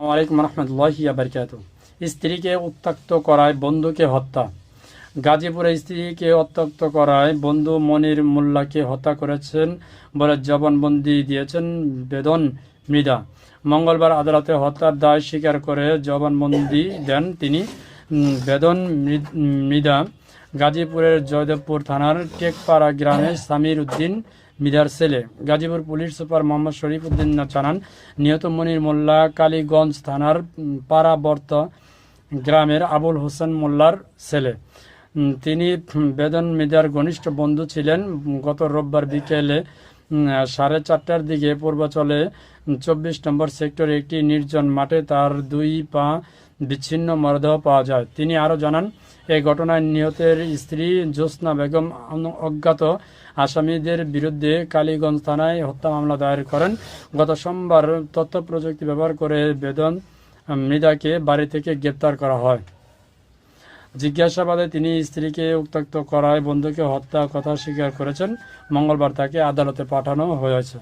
আলাইকুম রহমতুল্লাহি বারকাত স্ত্রীকে উত্তক্ত করায় বন্ধুকে হত্যা। গাজীপুরে স্ত্রীকে উত্তক্ত করায় বন্ধু মনির মোল্লাকে হত্যা করেছেন বলে জবানবন্দি দিয়েছেন বেদন মৃদা মঙ্গলবার আদালতে হত্যার দায় স্বীকার করে জবানবন্দি দেন তিনি বেদন মৃদা গাজীপুরের জয়দেবপুর থানার টেকপাড়া গ্রামের সামির উদ্দিন মিদার ছেলে। গাজীপুর পুলিশ সুপার মোহাম্মদ শরীফ উদ্দিন জানান নিহত মনির মোল্লা কালীগঞ্জ থানার উম, পাড়াবর্ত গ্রামের আবুল হোসেন মোল্লার ছেলে। তিনি বেদন মিদার ঘনিষ্ঠ বন্ধু ছিলেন। গত রোববার বিকেলে সাড়ে চারটার দিকে পূর্বাচলে চব্বিশ নম্বর সেক্টরে একটি নির্জন মাঠে তার দুই পা বিচ্ছিন্ন মরদেহ পাওয়া যায়। তিনি আরও জানান এই ঘটনায় নিহতের স্ত্রী জ্যোৎস্না বেগম অজ্ঞাত আসামিদের বিরুদ্ধে কালীগঞ্জ থানায় হত্যা মামলা দায়ের করেন। গত সোমবার তথ্য প্রযুক্তি ব্যবহার করে বেদন মৃদাকে বাড়ি থেকে গ্রেপ্তার করা হয়। জিজ্ঞাসাবাদে তিনি স্ত্রীকে উত্ত্যক্ত করায় বন্ধুকে হত্যা কথা স্বীকার করেছেন। মঙ্গলবার তাকে আদালতে পাঠানো হয়েছে।